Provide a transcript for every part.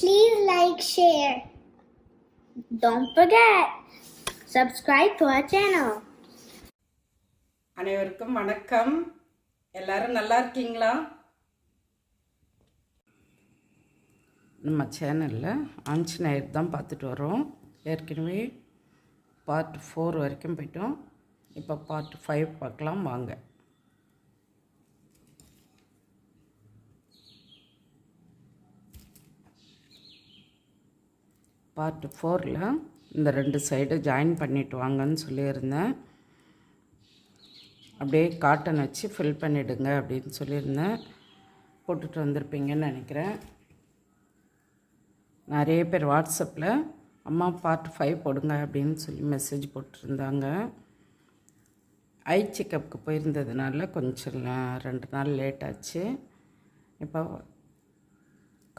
Please like, share. Don't forget, subscribe to our channel. அனைவருக்கும் வணக்கம். எல்லாரும் நல்லா இருக்கீங்களா? நம்ம சேனலில் ஆஞ்சநேயர் தான் பார்த்துட்டு வரோம். ஏற்கனவே பார்ட் ஃபோர் வரைக்கும் போயிட்டோம். இப்போ பார்ட் ஃபைவ் பார்க்கலாம் வாங்க. பார்ட் ஃபோரில் இந்த ரெண்டு சைடு ஜாயின் பண்ணிட்டு வாங்கன்னு சொல்லியிருந்தேன். அப்படியே காட்டன் வச்சு ஃபில் பண்ணிவிடுங்க அப்படின்னு சொல்லியிருந்தேன். போட்டுட்டு வந்திருப்பீங்கன்னு நினைக்கிறேன். நிறைய பேர் வாட்ஸ்அப்பில் அம்மா பார்ட் ஃபைவ் போடுங்க அப்படின்னு சொல்லி மெசேஜ் போட்டிருந்தாங்க. ஐ செக்கப்புக்கு போயிருந்ததுனால கொஞ்சம் ரெண்டு நாள் லேட் ஆச்சு. இப்போ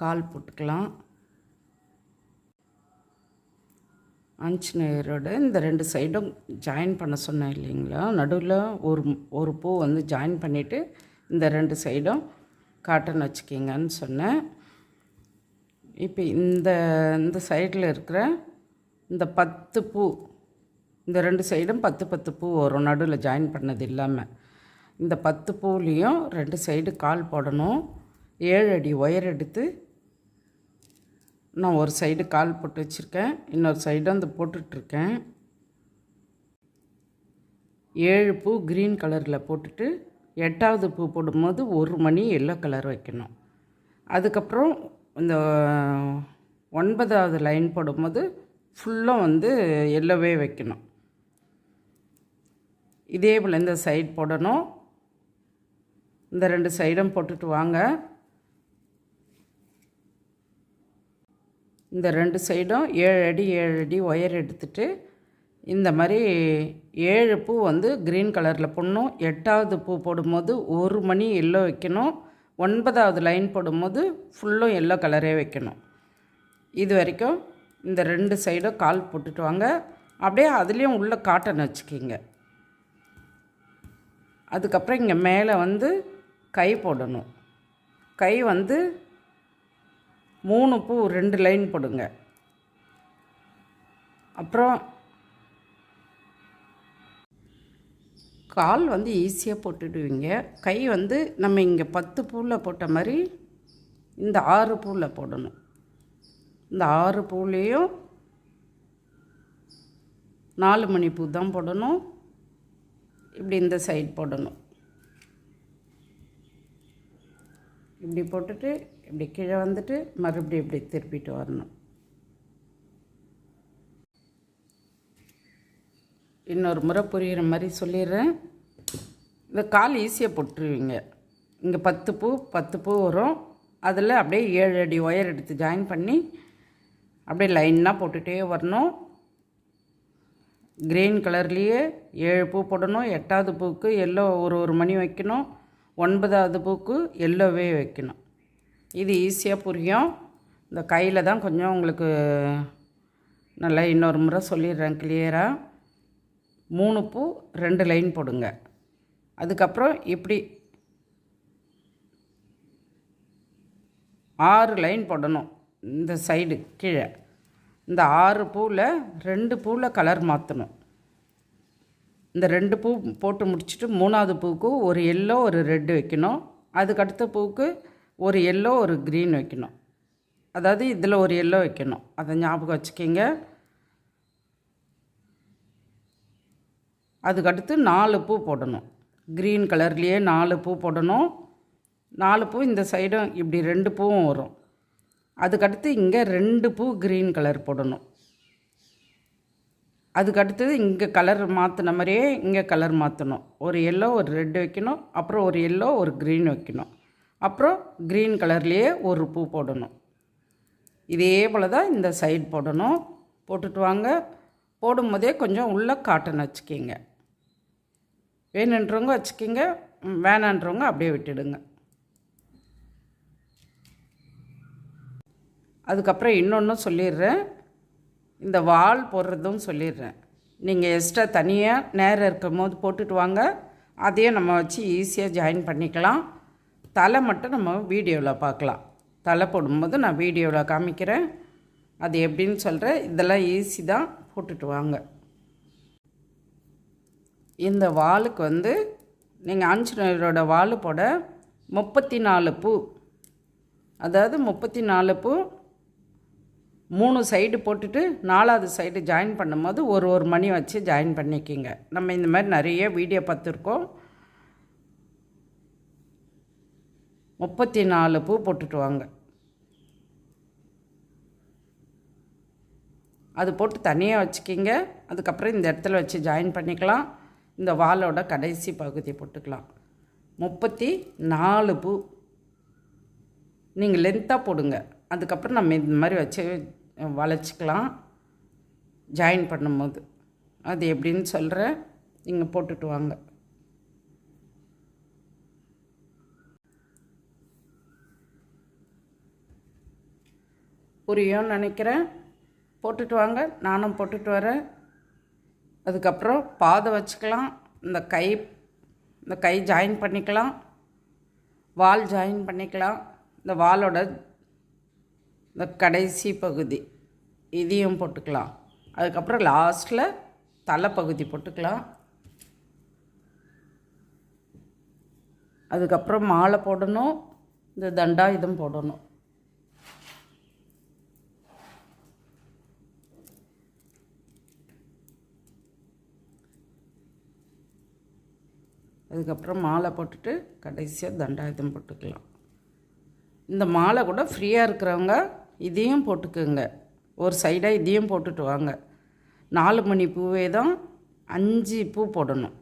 கால் போட்டுக்கலாம். ஆஞ்சநேயரோட இந்த ரெண்டு சைடும் ஜாயின் பண்ண சொன்னேன் இல்லைங்களா? நடுவில் ஒரு ஒரு பூ வந்து ஜாயின் பண்ணிவிட்டு இந்த ரெண்டு சைடும் காட்டன் வச்சுக்கிங்கன்னு சொன்னேன். இப்போ இந்த இந்த சைடில் இருக்கிற இந்த பத்து பூ இந்த ரெண்டு சைடும் பத்து பத்து பூ வரும். நடுவில் ஜாயின் பண்ணது இல்லாமல் இந்த பத்து பூலேயும் ரெண்டு சைடு கால் போடணும். ஏழு அடி ஒயர் எடுத்து நான் ஒரு சைடு கால் போட்டு வச்சுருக்கேன். இன்னொரு சைடு வந்து போட்டுட்ருக்கேன். ஏழு பூ க்ரீன் கலரில் போட்டுட்டு எட்டாவது பூ போடும்போது ஒரு மணி எல்லோ கலர் வைக்கணும். அதுக்கப்புறம் இந்த ஒன்பதாவது லைன் போடும்போது ஃபுல்லாக வந்து எல்லோவே வைக்கணும். இதே போல் இந்த சைடு போடணும். இந்த ரெண்டு சைடும் போட்டுட்டு வாங்க. இந்த ரெண்டு சைடும் ஏழு அடி ஏழு அடி ஒயர் எடுத்துட்டு இந்த மாதிரி ஏழு பூ வந்து க்ரீன் கலரில் போடணும். எட்டாவது பூ போடும்போது ஒரு மணி எல்லோ வைக்கணும். ஒன்பதாவது லைன் போடும்போது ஃபுல்லும் எல்லோ கலரே வைக்கணும். இது வரைக்கும் இந்த ரெண்டு சைடும் கால் போட்டுட்டு வாங்க. அப்படியே அதுலேயும் உள்ள காட்டன் வச்சுக்கிங்க. அதுக்கப்புறம் இங்கே மேலே வந்து கை போடணும். கை வந்து மூணு பூ ரெண்டு லைன் போடுங்க. அப்புறம் கால் வந்து ஈஸியாக போட்டுடுவீங்க. கை வந்து நம்ம இங்கே பத்து பூவில் போட்ட மாதிரி இந்த ஆறு பூவில் போடணும். இந்த ஆறு பூலேயும் நாலு மணி பூ தான் போடணும். இப்படி இந்த சைட் போடணும். இப்படி போட்டுட்டு இப்படி கீழே வந்துட்டு மறுபடியும் இப்படி திருப்பிட்டு வரணும். இன்னொரு முறை புரிகிற மாதிரி சொல்லிடுறேன். இந்த கால் ஈஸியாக போட்டுருவீங்க. இங்கே பத்து பூ பத்து பூ வரும். அதில் அப்படியே ஏழு அடி ஒயர் எடுத்து ஜாயின் பண்ணி அப்படியே லைனாக போட்டுகிட்டே வரணும். க்ரீன் கலர்லேயே ஏழு பூ போடணும். எட்டாவது பூக்கு எல்லோ ஒரு ஒரு மணி வைக்கணும். ஒன்பதாவது பூக்கு எல்லோவே வைக்கணும். இது ஈஸியாக புரியும். இந்த கையில் தான் கொஞ்சம் உங்களுக்கு நல்லா இன்னொரு முறை சொல்லிடுறேன் கிளியராக மூணு பூ ரெண்டு லைன் போடுங்க. அதுக்கப்புறம் இப்படி ஆறு லைன் போடணும். இந்த சைடு கீழே. இந்த ஆறு பூவில் ரெண்டு பூவில் கலர் மாற்றணும் இந்த ரெண்டு பூ போட்டு முடிச்சுட்டு மூணாவது பூவுக்கு ஒரு எல்லோ ஒரு ரெட்டு வைக்கணும். அதுக்கடுத்த பூவுக்கு ஒரு எல்லோ ஒரு க்ரீன் வைக்கணும். அதாவது இதில் ஒரு எல்லோ வைக்கணும். அதை ஞாபகம் வச்சுக்கிங்க. அதுக்கடுத்து நாலு பூ போடணும். க்ரீன் கலர்லேயே நாலு பூ போடணும். நாலு பூ இந்த சைடும் இப்படி ரெண்டு பூவும் வரும். அதுக்கடுத்து இங்கே ரெண்டு பூ க்ரீன் கலர் போடணும். அதுக்கடுத்தது இங்கே கலர் மாற்றின மாதிரியே இங்கே கலர் மாற்றணும் ஒரு எல்லோ ஒரு ரெட் வைக்கணும். அப்புறம் ஒரு எல்லோ ஒரு க்ரீன் வைக்கணும். அப்புறம் க்ரீன் கலர்லேயே ஒரு பூ போடணும். இதே போல் தான் இந்த சைடு போடணும். போட்டுட்டு வாங்க. போடும்போதே கொஞ்சம் உள்ளே காட்டன் வச்சுக்கிங்க. வேணுன்றவங்க வச்சுக்கிங்க. வேணான்றவங்க அப்படியே விட்டுடுங்க. அதுக்கப்புறம் இன்னொன்று சொல்லிடுறேன். இந்த வால் போடுறதும் சொல்லிடுறேன். நீங்கள் எக்ஸ்ட்ரா தனியாக நேரம் இருக்கும் போது போட்டுட்டு வாங்க. அதையும் நம்ம வச்சு ஈஸியாக ஜாயின் பண்ணிக்கலாம். தலை மட்டும் நம்ம வீடியோவில் பார்க்கலாம். தலை போடும்போது நான் வீடியோவில் காமிக்கிறேன். அது எப்படின்னு சொல்கிறேன் இதெல்லாம் ஈஸி தான். போட்டுட்டு வாங்க. இந்த வாளுக்கு வந்து நீங்கள் ஆஞ்சநேயரோட வாழு போட முப்பத்தி நாலு பூ. அதாவது முப்பத்தி நாலு பூ மூணு சைடு போட்டுட்டு நாலாவது சைடு ஜாயின் பண்ணும்போது ஒரு ஒரு மணி வச்சு ஜாயின் பண்ணிக்கிங்க. நம்ம இந்த மாதிரி நிறைய வீடியோ பார்த்துருக்கோம். முப்பத்தி நாலு பூ போட்டுட்டு வாங்க அது போட்டு தனியாக வச்சுக்கிங்க. அதுக்கப்புறம் இந்த இடத்துல வச்சு ஜாயின் பண்ணிக்கலாம். இந்த வாலோட கடைசி பகுதி போட்டுக்கலாம். முப்பத்தி நாலு பூ. நீங்கள் லென்த்தாக போடுங்க. அதுக்கப்புறம் நம்ம இந்த மாதிரி வச்சு வளைச்சிக்கலாம். ஜாயின் பண்ணும்போது. அது எப்படின்னு சொல்கிறேன் நீங்கள் போட்டுட்டு வாங்க. புரியும்னு நினைக்கிறேன். போட்டுட்டு வாங்க. நானும் போட்டுட்டு வரேன். அதுக்கப்புறம் பாதை வச்சுக்கலாம். இந்த கை இந்த கை ஜாயின் பண்ணிக்கலாம். வால் ஜாயின் பண்ணிக்கலாம். இந்த வாலோட இந்த கடைசி பகுதி இதையும் போட்டுக்கலாம். அதுக்கப்புறம் லாஸ்ட்டில் தலைப்பகுதி போட்டுக்கலாம். அதுக்கப்புறம் மாலை போடணும். இந்த தண்டா இதுவும் போடணும். அதுக்கப்புறம் மாலை போட்டுட்டு கடைசியாக தண்டாயுதம் போட்டுக்கலாம். இந்த மாலை கூட ஃப்ரீயாக இருக்கிறவங்க இதையும் போட்டுக்குங்க. ஒரு சைடாக இதையும் போட்டுட்டு வாங்க. நாலு மணி பூவே தான் அஞ்சு பூ போடணும்.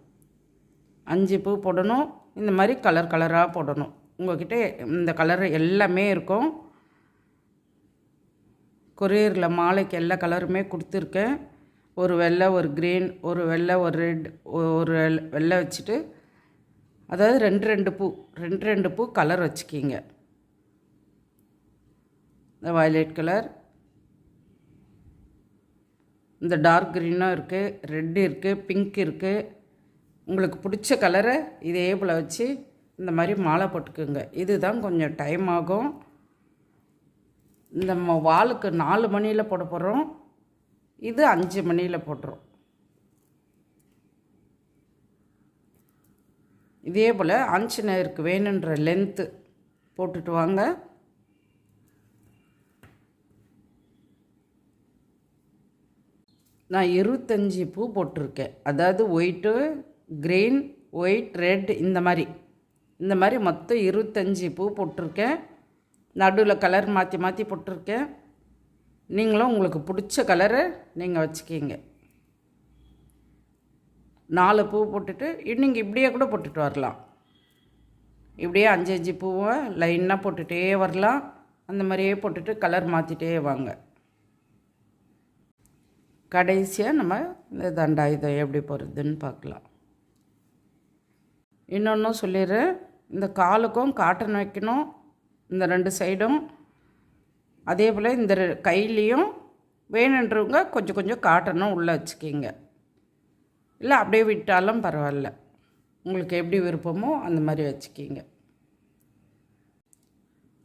அஞ்சு பூ போடணும். இந்த மாதிரி கலர் கலராக போடணும். உங்கள்கிட்ட இந்த கலர் எல்லாமே இருக்கும். கொரியரில் மாலைக்கு எல்லா கலருமே கொடுத்துருக்கேன். ஒரு வெள்ளை ஒரு க்ரீன் ஒரு வெள்ளை ஒரு ரெட் ஒரு வெள்ளை வச்சுட்டு அதாவது ரெண்டு ரெண்டு பூ ரெண்டு ரெண்டு பூ கலர் வச்சுக்கிங்க. இந்த வயலட் கலர் இந்த டார்க் க்ரீனும் இருக்குது ரெட்டு இருக்குது பிங்க் இருக்குது உங்களுக்கு பிடிச்ச கலரை இதே போல் வச்சு இந்த மாதிரி மாலை போட்டுக்குங்க. இதுதான் கொஞ்சம் டைம் ஆகும். இந்த ம- வாலுக்கு நாலு மணியில் போட போகிறோம் இது அஞ்சு மணியில் போடுறோம் இதே போல் ஆஞ்சநேயருக்கு வேணுன்ற லென்த்து போட்டுட்டு வாங்க. நான் இருபத்தஞ்சி பூ போட்டிருக்கேன். அதாவது ஒயிட்டு க்ரீன் ஒயிட் ரெட் இந்த மாதிரி. இந்த மாதிரி மொத்தம் இருபத்தஞ்சி பூ போட்டிருக்கேன். நடுவில் கலர் மாற்றி மாற்றி போட்டிருக்கேன். நீங்களும் உங்களுக்கு பிடிச்ச கலரை நீங்கள் வச்சுக்கிங்க. நாலு பூ போட்டுட்டு நீங்கள் இப்படியே கூட போட்டுட்டு வரலாம். இப்படியே அஞ்சு அஞ்சு பூவை லைனாக போட்டுகிட்டே வரலாம். அந்த மாதிரியே போட்டுட்டு கலர் மாற்றிட்டே வாங்க. கடைசியாக நம்ம இந்த தண்டாயுதம் எப்படி போகிறதுன்னு பார்க்கலாம். இன்னொன்றும் சொல்லிடுறேன் இந்த காலுக்கும் காட்டன் வைக்கணும் இந்த ரெண்டு சைடும். அதே போல் இந்த கையிலையும் வேணுன்றவங்க கொஞ்சம் கொஞ்சம் காட்டனும் உள்ளே வச்சுக்கிங்க. இல்லை அப்படியே விட்டாலும் பரவாயில்ல. உங்களுக்கு எப்படி விருப்பமோ அந்த மாதிரி வச்சுக்கிங்க.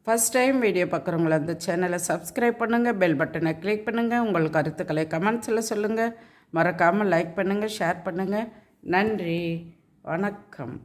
ஃபஸ்ட் டைம் வீடியோ பார்க்குறவங்கள அந்த சேனலை சப்ஸ்கிரைப் பண்ணுங்கள் பெல் பட்டனை கிளிக் பண்ணுங்கள் உங்கள் கருத்துக்களை கமெண்ட்ஸில் சொல்லுங்கள் மறக்காமல் லைக் பண்ணுங்கள் ஷேர் பண்ணுங்கள் நன்றி வணக்கம்.